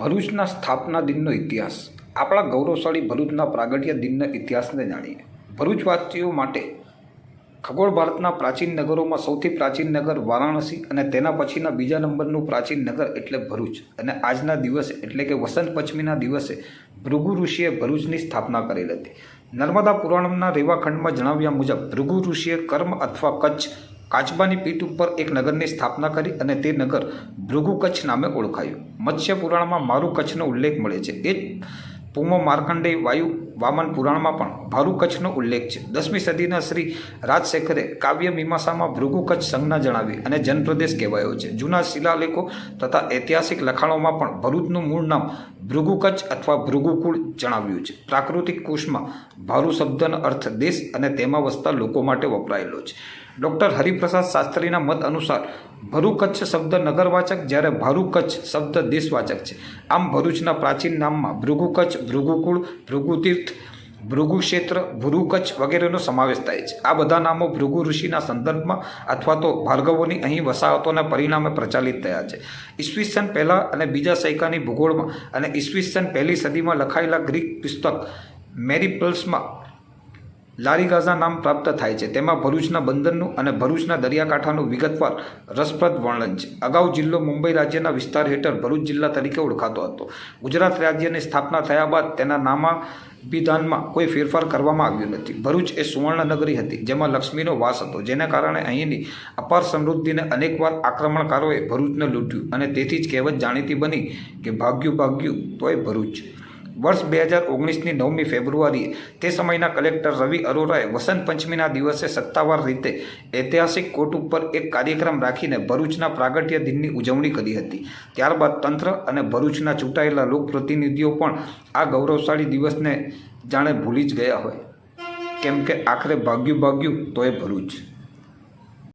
ભરૂચના સ્થાપના દિનનો ઇતિહાસ. આપણા ગૌરવશાળી ભરૂચના પ્રાગટ્ય દિનના ઇતિહાસને જાણીએ. ભરૂચવાસીઓ માટે ખગોળ ભારતના પ્રાચીન નગરોમાં સૌથી પ્રાચીન નગર વારાણસી અને તેના પછીના બીજા નંબરનું પ્રાચીન નગર એટલે ભરૂચ. અને આજના દિવસે એટલે કે વસંત પંચમીના દિવસે ભૃગુ ઋષિએ ભરૂચની સ્થાપના કરેલ હતી. નર્મદા પુરાણના રેવાખંડમાં જણાવ્યા મુજબ ભૃગુ ઋષિએ કર્મ અથવા કચ્છ કાચબાની પીઠ ઉપર એક નગરની સ્થાપના કરી અને તે નગર ભૃગુ કચ્છ નામે ઓળખાયું. મત્સ્ય પુરાણમાં મારું કચ્છનો ઉલ્લેખ મળે છે. એ જ પૂમો માર્કંડેય વાયુ વામન પુરાણમાં પણ ભારુ કચ્છનો ઉલ્લેખ છે. દસમી સદીના શ્રી રાજશેખરે કાવ્ય મીમાંસામાં ભૃગુ કચ્છ સંજ્ઞા જણાવી અને જનપ્રદેશ કહેવાયો છે. જૂના શિલાલેખો તથા ઐતિહાસિક લખાણોમાં પણ ભરૂચનું મૂળ નામ ભૃગુ કચ્છ અથવા ભૃગુકુળ જણાવ્યું છે. પ્રાકૃતિક કોષમાં ભારુ શબ્દનો અર્થ દેશ અને તેમાં વસતા લોકો માટે વપરાયેલો છે. ડૉક્ટર હરિપ્રસાદ શાસ્ત્રીના મત અનુસાર ભરૂ કચ્છ શબ્દ નગરવાચક જ્યારે ભારૂ કચ્છ શબ્દ દેશવાચક છે. આમ ભરૂચના પ્રાચીન નામમાં ભૃગુ કચ્છ ભૃગુકુળ ભૃગુતીર્થ ભૃગુ ક્ષેત્ર ભૃગુ કચ્છ વગેરેનો સમાવેશ થાય છે. આ બધા નામો ભૃગુ ઋષિના સંદર્ભમાં અથવા તો ભાર્ગવોની અહીં વસાહતોના પરિણામે પ્રચાલિત થયા છે. ઈસવીસન પહેલાં અને બીજા સૈકાની ભૂગોળમાં અને ઈસવીસન પહેલી સદીમાં લખાયેલા ગ્રીક પુસ્તક મેરીપલ્સમાં લારીગાઝા નામ પ્રાપ્ત થાય છે. તેમાં ભરૂચના બંદરનું અને ભરૂચના દરિયાકાંઠાનું વિગતવાર રસપ્રદ વર્ણન છે. અગાઉ જિલ્લો મુંબઈ રાજ્યના વિસ્તાર હેઠળ ભરૂચ જિલ્લા તરીકે ઓળખાતો હતો. ગુજરાત રાજ્યની સ્થાપના થયા બાદ તેના નામાભિધાનમાં કોઈ ફેરફાર કરવામાં આવ્યો નથી. ભરૂચ એ સુવર્ણનગરી હતી, જેમાં લક્ષ્મીનો વાસ હતો, જેના કારણે અહીંની અપાર સમૃદ્ધિને અનેકવાર આક્રમણકારોએ ભરૂચને લૂંટ્યું અને તેથી જ કહેવત જાણીતી બની કે, ભાગ્યું ભાગ્યું, તોય ભરૂચ. વર્ષ બે હજાર ઓગણીસની નવમી ફેબ્રુઆરીએ તે સમયના કલેક્ટર રવિ અરોરાએ વસંત પંચમીના દિવસે સત્તાવાર રીતે ઐતિહાસિક કોર્ટ ઉપર એક કાર્યક્રમ રાખીને ભરૂચના પ્રાગટ્ય દિનની ઉજવણી કરી હતી. ત્યારબાદ તંત્ર અને ભરૂચના ચૂંટાયેલા લોકપ્રતિનિધિઓ પણ આ ગૌરવશાળી દિવસને જાણે ભૂલી જ ગયા હોય. કેમ કે આખરે ભાગ્યું ભાગ્યું તોય ભરૂચ.